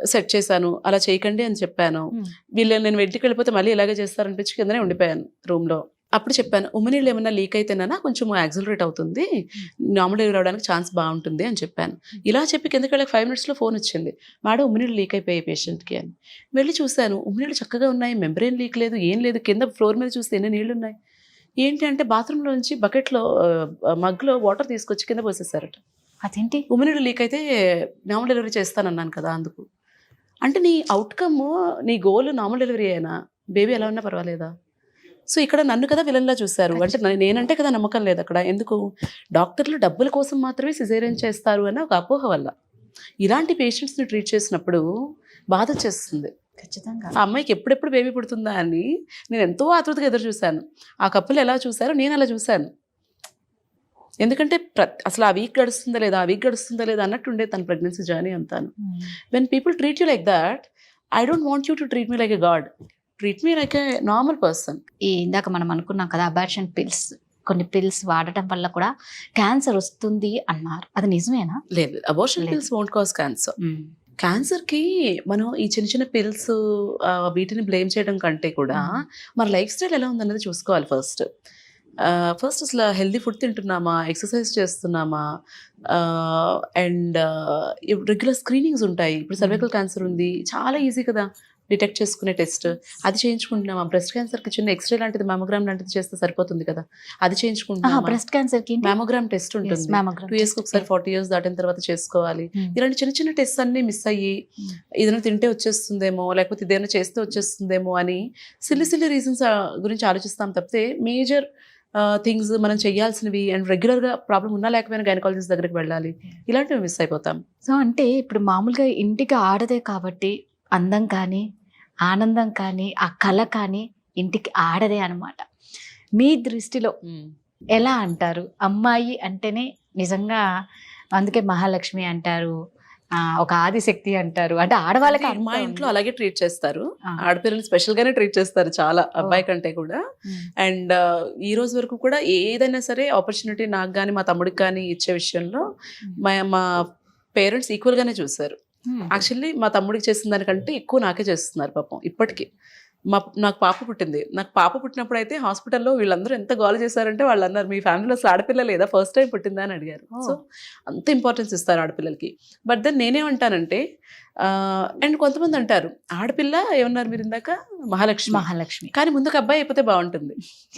సెట్ చేశాను. అలా చేయకండి అని చెప్పాను. Hmm. వీళ్ళు నేను ఇంటికి వెళ్ళిపోతే మళ్ళీ ఇలాగే చేస్తారనిపించి కిందనే ఉండిపోయాను రూమ్లో. అప్పుడు చెప్పాను ఉమ్మనీళ్ళు ఏమన్నా లీక్ అయితేనా కొంచెం యాక్సిలరేట్ అవుతుంది. నార్మల్ డెలివరీ అవడానికి ఛాన్స్ బాగుంటుంది అని చెప్పాను. ఇలా చెప్పి కిందకి వెళ్ళి ఫైవ్ మినిట్స్లో ఫోన్ వచ్చింది. మేడం ఉమ్మనీళ్ళు లీక్ అయిపోయాయి పేషెంట్కి అని. వెళ్ళి చూశాను ఉమ్మనీళ్ళు చక్కగా ఉన్నాయి మెంబ్రెయిన్ లీక్ లేదు ఏం లేదు కింద ఫ్లోర్ మీద చూస్తే ఎన్ని నీళ్ళు ఉన్నాయి? ఏంటి అంటే బాత్రూంలో నుంచి బకెట్లో మగ్లో వాటర్ తీసుకొచ్చి కింద పోసేసారట అదేంటి? ఉమ్మనీళ్ళు లీక్ అయితే నార్మల్ డెలివరీ చేస్తానన్నాను కదా అందుకు. అంటే నీ అవుట్కమ్ నీ గోల్ నార్మల్ డెలివరీ అయినా బేబీ ఎలా ఉన్నా పర్వాలేదా? సో ఇక్కడ నన్ను కదా విలన్లా చూశారు. అంటే నేనంటే కదా నమ్మకం లేదు అక్కడ. ఎందుకు? డాక్టర్లు డబ్బుల కోసం మాత్రమే సిజేరియన్ చేస్తారు అన్న ఒక అపోహ వల్ల. ఇలాంటి పేషెంట్స్ని ట్రీట్ చేసినప్పుడు బాధ చేస్తుంది ఖచ్చితంగా. ఆ అమ్మాయికి ఎప్పుడెప్పుడు బేబీ పుడుతుందా అని నేను ఎంతో ఆతృతగా ఎదురు చూశాను. ఆ కప్పులు ఎలా చూశారో నేను అలా చూశాను. ఎందుకంటే ప్ర అసలు ఆ వీక్ గడుస్తుందా లేదా ఆ వీక్ గడుస్తుందా లేదా అన్నట్టు ఉండే తన ప్రెగ్నెన్సీ జర్నీ అంతాను. When people treat you like that I don't want you to treat me like a god treat me like a normal person. ఈ ఇందాక మనం అనుకున్నాం కదా అబార్షన్ పిల్స్ కొన్ని పిల్స్ వాడటం వల్ల కూడా క్యాన్సర్ వస్తుంది అన్నారు. అది నిజమేనా? లేదు abortion. Pills won't cause cancer క్యాన్సర్కి మనం ఈ చిన్న చిన్న పిల్స్ వీటిని బ్లేమ్ చేయడం కంటే కూడా మన లైఫ్ స్టైల్ ఎలా ఉందన్నది చూసుకోవాలి ఫస్ట్. ఫస్ట్ అసలు హెల్దీ ఫుడ్ తింటున్నామా ఎక్సర్సైజ్ చేస్తున్నామా అండ్ రెగ్యులర్ స్క్రీనింగ్స్ ఉంటాయి. ఇప్పుడు సర్వైకల్ క్యాన్సర్ ఉంది చాలా ఈజీ కదా. డిటెక్ట్ చేసుకునే టెస్ట్. అది చేయించుకుంటున్నామా? బ్రెస్ట్ క్యాన్సర్కి చిన్న ఎక్స్రే లాంటిది మ్యామోగ్రామ్ లాంటిది చేస్తే సరిపోతుంది కదా? అది చేయించుకుంటున్నామా? బ్రెస్ట్ క్యాన్సర్కి మ్యామోగ్రామ్ టెస్ట్ ఉంటుంది. Two years. ఒకసారి ఫార్టీ ఇయర్స్ దాటిన తర్వాత చేసుకోవాలి. Hmm. ఇలాంటి చిన్న చిన్న టెస్ట్ అన్ని మిస్ అయ్యి Hmm. ఏదైనా తింటే వచ్చేస్తుందేమో లేకపోతే ఇదేమైనా చేస్తే వచ్చేస్తుందేమో అని సిల్లి సిల్లి రీజన్స్ గురించి ఆలోచిస్తాం తప్పితే మేజర్ థింగ్స్ మనం చేయాల్సినవి అండ్ రెగ్యులర్గా ప్రాబ్లం ఉన్నా లేకపోయినా గైనకాలజిస్ట్ దగ్గరికి వెళ్ళాలి. ఇలాంటివి మిస్ అయిపోతాం. సో అంటే ఇప్పుడు మామూలుగా ఇంటికి ఆడదే కాబట్టి అందం కానీ ఆనందం కానీ ఆ కళ కానీ ఇంటికి ఆడదే అనమాట మీ దృష్టిలో ఎలా అంటారు అమ్మాయి అంటేనే నిజంగా అందుకే మహాలక్ష్మి అంటారు ఒక ఆదిశక్తి అంటారు అంటే ఆడవాళ్ళకి మా ఇంట్లో. అలాగే ట్రీట్ చేస్తారు ఆ. ఆడపిల్లల్ని స్పెషల్ గానే ట్రీట్ చేస్తారు చాలా అబ్బాయి కంటే కూడా. అండ్ ఈ రోజు వరకు కూడా ఏదైనా సరే ఆపర్చునిటీ నాకు కానీ మా తమ్ముడికి కానీ ఇచ్చే విషయంలో మా మా పేరెంట్స్ ఈక్వల్గానే చూశారు ఉమ్. యాక్చువల్లీ మా తమ్ముడికి చేసిన దానికంటే ఎక్కువ నాకే చేస్తున్నారు పాపం ఇప్పటికీ. మా నాకు పాప పుట్టింది. నాకు పాప పుట్టినప్పుడు అయితే హాస్పిటల్లో వీళ్ళందరూ ఎంత గోల చేశారంటే వాళ్ళు అన్నారు మీ ఫ్యామిలీలో అసలు ఆడపిల్ల లేదా? ఫస్ట్ టైం పుట్టిందా? అని అడిగారు. Oh. సో అంత ఇంపార్టెన్స్ ఇస్తారు ఆడపిల్లలకి. బట్ దెన్ నేనేమంటానంటే అండ్ కొంతమంది అంటారు ఆడపిల్ల ఏమన్నారు మీరు ఇందాక? మహాలక్ష్మి. మహాలక్ష్మి. కానీ ముందు ఒక అబ్బాయి అయిపోతే బాగుంటుంది.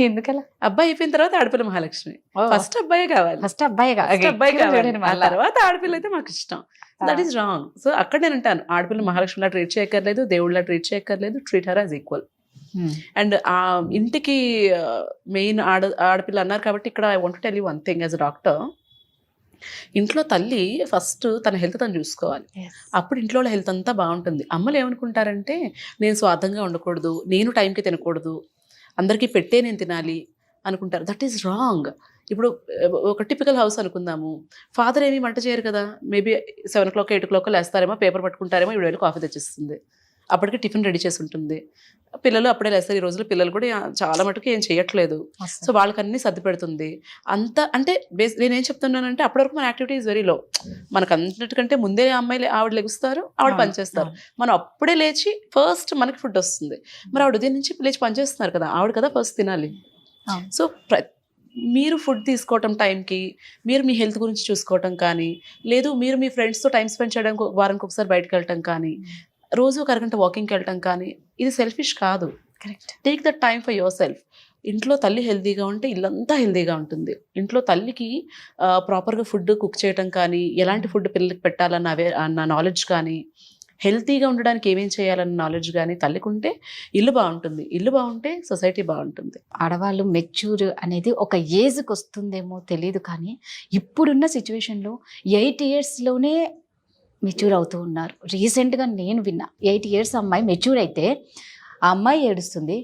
ఎందుకలా? అబ్బాయి అయిపోయిన తర్వాత ఆడపిల్ల మహాలక్ష్మి. ఫస్ట్ అబ్బాయే కావాలి. ఫస్ట్ అబ్బాయి అబ్బాయి కావాలి. తర్వాత ఆడపిల్ల అయితే మాకు ఇష్టం. దట్ ఈస్ రాంగ్ సో అక్కడ నేను అంటాను ఆడపిల్ల మహాలక్ష్మిలా ట్రీట్ చేయక్కర్లేదు దేవుళ్ళ ట్రీట్ చేయక్కర్లేదు treat her as equal and ఆ ఇంటికి మెయిన్ ఆడ ఆడపిల్ల అన్నారు కాబట్టి ఇక్కడ I want tell you one thing as doctor ఇంట్లో తల్లి ఫస్ట్ తన హెల్త్ తను చూసుకోవాలి. అప్పుడు ఇంట్లో వాళ్ళ హెల్త్ అంతా బాగుంటుంది. అమ్మలు ఏమనుకుంటారంటే నేను స్వార్థంగా ఉండకూడదు నేను టైంకి తినకూడదు అందరికీ పెట్టే నేను తినాలి అనుకుంటారు. దట్ ఈస్ రాంగ్ ఇప్పుడు ఒక టిపికల్ హౌస్ అనుకుందాము. ఫాదర్ ఏమీ వంట చేయరు కదా. Maybe seven o'clock eight o'clock లేస్తారేమో paper పట్టుకుంటారేమో ఇప్పుడు వెళ్ళి కాఫీ తెచ్చిస్తుంది. అప్పటికి టిఫిన్ రెడీ చేసి ఉంటుంది. పిల్లలు అప్పుడే లేస్తారు. ఈ రోజుల్లో పిల్లలు కూడా చాలా మటుకు ఏం చేయట్లేదు. సో వాళ్ళకి అన్ని సర్ది పెడుతుంది. అంత అంటే బేస్ నేనేం చెప్తున్నానంటే అప్పటి వరకు మన యాక్టివిటీ ఇస్ వెరీ లో. మనకు అన్నిటికంటే ముందే అమ్మాయిలు ఆవిడ లెగుస్తారు ఆవిడ పనిచేస్తారు. మనం అప్పుడే లేచి ఫస్ట్ మనకి ఫుడ్ వస్తుంది. మరి ఆవిడ ఉదయం నుంచి లేచి పనిచేస్తున్నారు కదా ఆవిడ కదా ఫస్ట్ తినాలి. సో మీరు ఫుడ్ తీసుకోవటం టైంకి మీరు మీ హెల్త్ గురించి చూసుకోవటం కానీ లేదు మీరు మీ ఫ్రెండ్స్తో టైం స్పెండ్ చేయడానికి వారానికి ఒకసారి బయటకు వెళ్ళటం కానీ రోజు ఒక అరగంట వాకింగ్కి వెళ్ళటం కానీ ఇది సెల్ఫిష్ కాదు. Correct take the time for yourself ఇంట్లో తల్లి హెల్తీగా ఉంటే ఇల్లంతా హెల్తీగా ఉంటుంది. ఇంట్లో తల్లికి ప్రాపర్గా ఫుడ్ కుక్ చేయటం కానీ ఎలాంటి ఫుడ్ పిల్లలకి పెట్టాలన్న అవే అన్న నాలెడ్జ్ కానీ హెల్తీగా ఉండడానికి ఏమేం చేయాలన్న నాలెడ్జ్ కానీ తల్లికి ఉంటే ఇల్లు బాగుంటుంది. ఇల్లు బాగుంటే సొసైటీ బాగుంటుంది. ఆడవాళ్ళు మెచ్యూర్ అనేది ఒక ఏజ్కి వస్తుందేమో తెలియదు కానీ ఇప్పుడున్న సిచ్యువేషన్లో ఎయిట్ ఇయర్స్లోనే మెచ్యూర్ అవుతూ ఉన్నారు. రీసెంట్గా నేను విన్నా. ఎయిట్ ఇయర్స్ అమ్మాయి మెచ్యూర్ అయితే ఆ అమ్మాయి ఏడుస్తుంది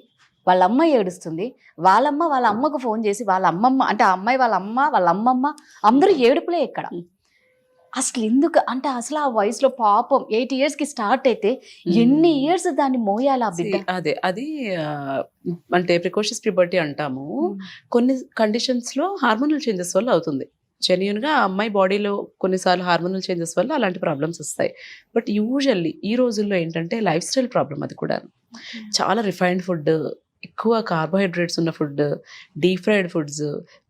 వాళ్ళ అమ్మ ఏడుస్తుంది వాళ్ళమ్మ వాళ్ళ అమ్మకు ఫోన్ చేసి వాళ్ళ అమ్మమ్మ అంటే ఆ అమ్మాయి వాళ్ళ అమ్మ వాళ్ళ అమ్మమ్మ అందరూ ఏడుపులే ఇక్కడ. అసలు ఎందుకు? అంటే అసలు ఆ వయసులో పాపం ఎయిట్ ఇయర్స్కి స్టార్ట్ అయితే ఎన్ని ఇయర్స్ దాన్ని మోయాలి ఆ బిడ్డ? అదే అది అంటే ప్రికాషన్స్ ప్రిబర్టీ అంటాము. కొన్ని కండిషన్స్లో హార్మోనల్ చేంజెస్ వల్ల అవుతుంది. జెన్యున్గా అమ్మాయి బాడీలో కొన్నిసార్లు హార్మోనల్ చేంజెస్ వల్ల అలాంటి ప్రాబ్లమ్స్ వస్తాయి. బట్ యూజువల్లీ ఈ రోజుల్లో ఏంటంటే లైఫ్ స్టైల్ ప్రాబ్లం అది కూడా చాలా రిఫైన్డ్ ఫుడ్ ఎక్కువ కార్బోహైడ్రేట్స్ ఉన్న ఫుడ్ డీప్ ఫ్రైడ్ ఫుడ్స్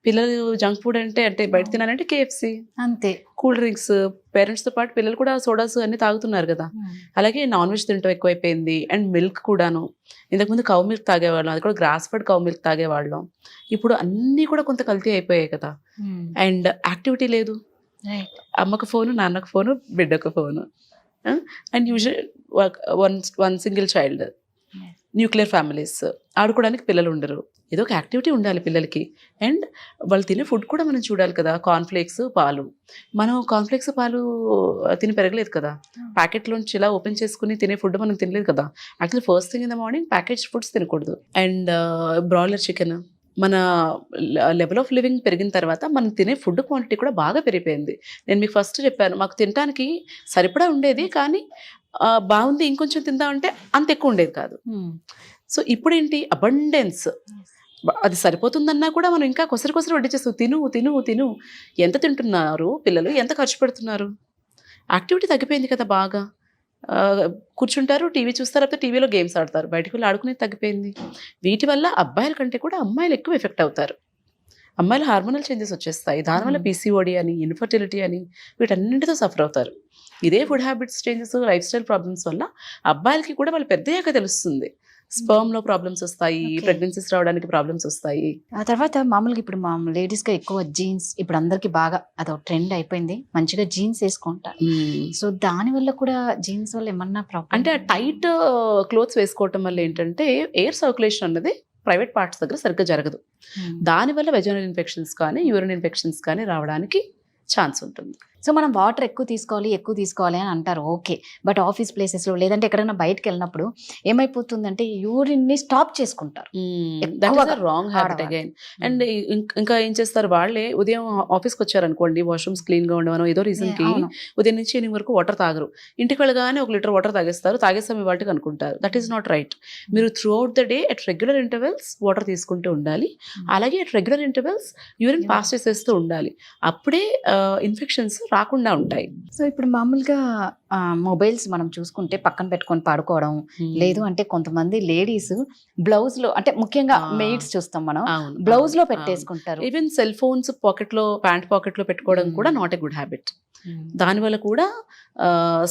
పిల్లలు జంక్ ఫుడ్ అంటే అంటే బయట తినాలంటే కేఎఫ్సి అంతే. కూల్ డ్రింక్స్ పేరెంట్స్తో పాటు పిల్లలు కూడా సోడాస్ అన్ని తాగుతున్నారు కదా. అలాగే నాన్ వెజ్ తింటాం ఎక్కువైపోయింది. అండ్ మిల్క్ కూడాను. ఇంతకుముందు కౌ మిల్క్ తాగేవాళ్ళం. అది కూడా గ్రాస్ ఫెడ్ కౌ మిల్క్ తాగేవాళ్ళం. ఇప్పుడు అన్నీ కూడా కొంత కల్తీ అయిపోయాయి కదా. అండ్ యాక్టివిటీ లేదు. అమ్మకు ఫోను నాన్నకు ఫోను బిడ్డకు phone. And usual one one single child nuclear families ఆడుకోవడానికి పిల్లలు ఉండరు. ఏదో ఒక యాక్టివిటీ ఉండాలి పిల్లలకి. అండ్ వాళ్ళు తినే ఫుడ్ కూడా మనం చూడాలి కదా కార్న్ఫ్లేక్స్ పాలు. మనం కార్న్ఫ్లేక్స్ పాలు తిని పెరగలేదు కదా. ప్యాకెట్లోంచి ఇలా ఓపెన్ చేసుకుని తినే ఫుడ్ మనం తినలేదు కదా. Actually first thing in the morning package foods తినకూడదు. అండ్ బ్రాయిలర్ చికెన్ మన లెవెల్ ఆఫ్ లివింగ్ పెరిగిన తర్వాత మనం తినే ఫుడ్ క్వాంటిటీ కూడా బాగా పెరిగిపోయింది. నేను మీకు ఫస్ట్ చెప్పాను మాకు తినడానికి సరిపడా ఉండేది కానీ బాగుంది ఇంకొంచెం తిందామంటే అంత ఎక్కువ ఉండేది కాదు. సో ఇప్పుడు ఏంటి అబండెన్స్ అది సరిపోతుందన్నా కూడా మనం ఇంకా కొసరి కొసరి వడ్డించేస్తాం తిను తిను తిను. ఎంత తింటున్నారు పిల్లలు? ఎంత ఖర్చు పెడుతున్నారు? యాక్టివిటీ తగ్గిపోయింది కదా బాగా. కూర్చుంటారు టీవీ చూస్తారు లేకపోతే టీవీలో గేమ్స్ ఆడతారు. బయటకు వెళ్ళి ఆడుకునేది తగ్గిపోయింది. వీటి వల్ల అబ్బాయిల కంటే కూడా అమ్మాయిలు ఎక్కువ ఎఫెక్ట్ అవుతారు. అమ్మాయిలు హార్మోనల్ చేంజెస్ వచ్చేస్తాయి. దానివల్ల. పీసీఓడి అని ఇన్ఫర్టిలిటీ అని వీటన్నింటితో సఫర్ అవుతారు. ఇదే food habits changes lifestyle problems వల్ల అబ్బాయిలకి కూడా వాళ్ళు పెద్దయ్యాక తెలుస్తుంది. స్పర్మ్లో ప్రాబ్లమ్స్ వస్తాయి. ప్రెగ్నెన్సీస్ రావడానికి ప్రాబ్లమ్స్ వస్తాయి. ఆ తర్వాత మామూలుగా ఇప్పుడు మా లేడీస్గా ఎక్కువ జీన్స్ ఇప్పుడు అందరికి బాగా అదొక ట్రెండ్ అయిపోయింది. మంచిగా జీన్స్ వేసుకుంటారు. సో దాని వల్ల కూడా జీన్స్ వల్ల ఏమన్నా ప్రాబ్లం అంటే ఆ టైట్ క్లోత్స్ వేసుకోవటం వల్ల ఏంటంటే ఎయిర్ సర్క్యులేషన్ అన్నది ప్రైవేట్ పార్ట్స్ దగ్గర సరిగ్గా జరగదు. దానివల్ల వెజనల్ ఇన్ఫెక్షన్స్ కానీ యూరిన్ ఇన్ఫెక్షన్స్ కానీ రావడానికి ఛాన్స్ ఉంటుంది. సో మనం వాటర్ ఎక్కువ తీసుకోవాలి ఎక్కువ తీసుకోవాలి అని అంటారు. ఓకే. బట్ ఆఫీస్ ప్లేసెస్లో లేదంటే ఎక్కడైనా బయటకు వెళ్ళినప్పుడు ఏమైపోతుందంటే యూరిన్ని స్టాప్ చేసుకుంటారు. Wrong habit. అగైన్ అండ్ ఇంకా ఏం చేస్తారు వాళ్ళే ఉదయం ఆఫీస్కి వచ్చారనుకోండి వాష్రూమ్స్ క్లీన్గా ఉండవనో ఏదో రీజన్కి అవును. ఉదయం నుంచి ఈవినింగ్ వరకు వాటర్ తాగరు. ఇంటికి వెళ్ళగానే ఒక లీటర్ వాటర్ తాగేస్తారు. తాగేస్తాం ఇవాటికి అనుకుంటారు. దట్ ఈస్ నాట్ రైట్ మీరు throughout the day at regular intervals water తీసుకుంటూ ఉండాలి. అలాగే at regular intervals urine pass చేసేస్తూ ఉండాలి. అప్పుడే ఇన్ఫెక్షన్స్ రాకుండా ఉంటాయి. సో ఇప్పుడు మామూలుగా మొబైల్స్ మనం చూసుకుంటే పక్కన పెట్టుకొని పడుకోవడం లేదు అంటే కొంతమంది లేడీస్ బ్లౌజ్లో అంటే ముఖ్యంగా. మెయిడ్స్ చూస్తాం మనం. బ్లౌజ్లో. పెట్టేసుకుంటారు. ఈవెన్ సెల్ ఫోన్స్ పాకెట్లో ప్యాంట్ పాకెట్లో పెట్టుకోవడం కూడా. నాట్ ఎ గుడ్ హ్యాబిట్ దానివల్ల కూడా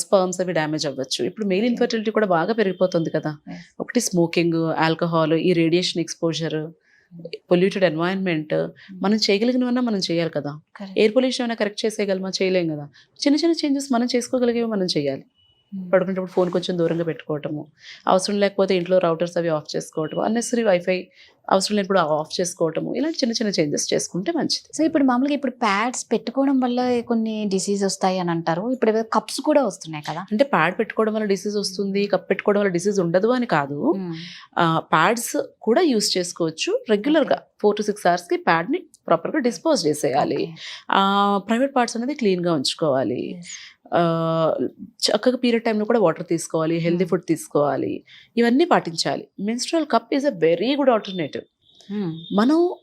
స్పర్మ్స్ అవి డ్యామేజ్ అవ్వచ్చు. ఇప్పుడు మెయిల్ ఇన్ఫర్టిలిటీ కూడా బాగా పెరిగిపోతుంది కదా. ఒకటి స్మోకింగ్ ఆల్కహాల్ ఈ రేడియేషన్ ఎక్స్పోజర్ పొల్యూటెడ్ ఎన్వైరన్మెంట్ మనం చేయగలిగినవన్నా మనం చేయాలి కదా. ఎయిర్ పొల్యూషన్ అయినా కరెక్ట్ చేసేయగలమా చేయలేం కదా. చిన్న చిన్న చేంజెస్ మనం చేసుకోగలిగేవి మనం చేయాలి. పడుకునేటప్పుడు ఫోన్ కొంచెం దూరంగా పెట్టుకోవటము అవసరం లేకపోతే ఇంట్లో రౌటర్స్ అవి ఆఫ్ చేసుకోవటము అన్నెసరీ వైఫై అవసరం లేనప్పుడు ఆఫ్ చేసుకోవటము ఇలాంటి చిన్న చిన్న చేంజెస్ చేసుకుంటే మంచిది. సో ఇప్పుడు మామూలుగా ఇప్పుడు ప్యాడ్స్ పెట్టుకోవడం వల్ల కొన్ని డిసీజ్ వస్తాయి అని అంటారు. ఇప్పుడు కప్స్ కూడా వస్తున్నాయి కదా. అంటే ప్యాడ్ పెట్టుకోవడం వల్ల డిసీజ్ వస్తుంది కప్ పెట్టుకోవడం వల్ల డిసీజ్ ఉండదు అని కాదు. ప్యాడ్స్ కూడా యూస్ చేసుకోవచ్చు రెగ్యులర్గా. ఫోర్ టు సిక్స్ అవర్స్కి ప్యాడ్ని ప్రాపర్గా డిస్పోజ్ చేసేయాలి. ప్రైవేట్ పార్ట్స్ అనేది క్లీన్గా ఉంచుకోవాలి. చక్కగా పీరియడ్ టైంలో కూడా వాటర్ తీసుకోవాలి హెల్దీ Hmm. ఫుడ్ తీసుకోవాలి. ఇవన్నీ పాటించాలి. Menstrual cup is a very good alternative మనం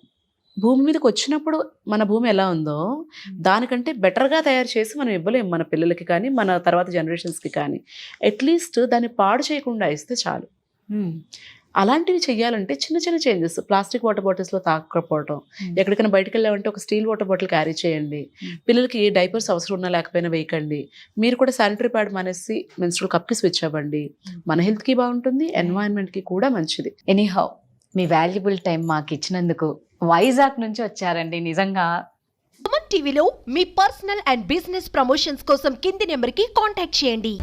భూమి మీదకి వచ్చినప్పుడు మన భూమి ఎలా ఉందో దానికంటే బెటర్గా తయారు చేసి మనం ఇవ్వలేం మన పిల్లలకి కానీ మన తర్వాత జనరేషన్స్కి కానీ. అట్లీస్ట్ దాన్ని పాడు చేయకుండా ఇస్తే చాలు. అలాంటివి చేయాలంటే చిన్న చిన్న చేంజెస్. ప్లాస్టిక్ వాటర్ బాటిల్స్లో తాగకపోవడం ఎక్కడికైనా బయటకు వెళ్ళామంటే ఒక స్టీల్ వాటర్ బాటిల్ క్యారీ చేయండి. పిల్లలకి డైపర్స్ అవసరం ఉన్నా లేకపోయినా వేయకండి. మీరు కూడా శానిటరీ ప్యాడ్ మానేసి మెన్స్ట్రల్ కప్కి స్విచ్ అవ్వండి. మన హెల్త్కి బాగుంటుంది ఎన్వైరన్మెంట్కి కూడా మంచిది. ఎనీహౌ మీ వాల్యుబుల్ టైం మాకు ఇచ్చినందుకు వైజాగ్ నుంచి వచ్చారండి నిజంగా. టీవీలో మీ పర్సనల్ అండ్ బిజినెస్ ప్రమోషన్స్ కోసం కింది నెంబర్కి కాంటాక్ట్ చేయండి.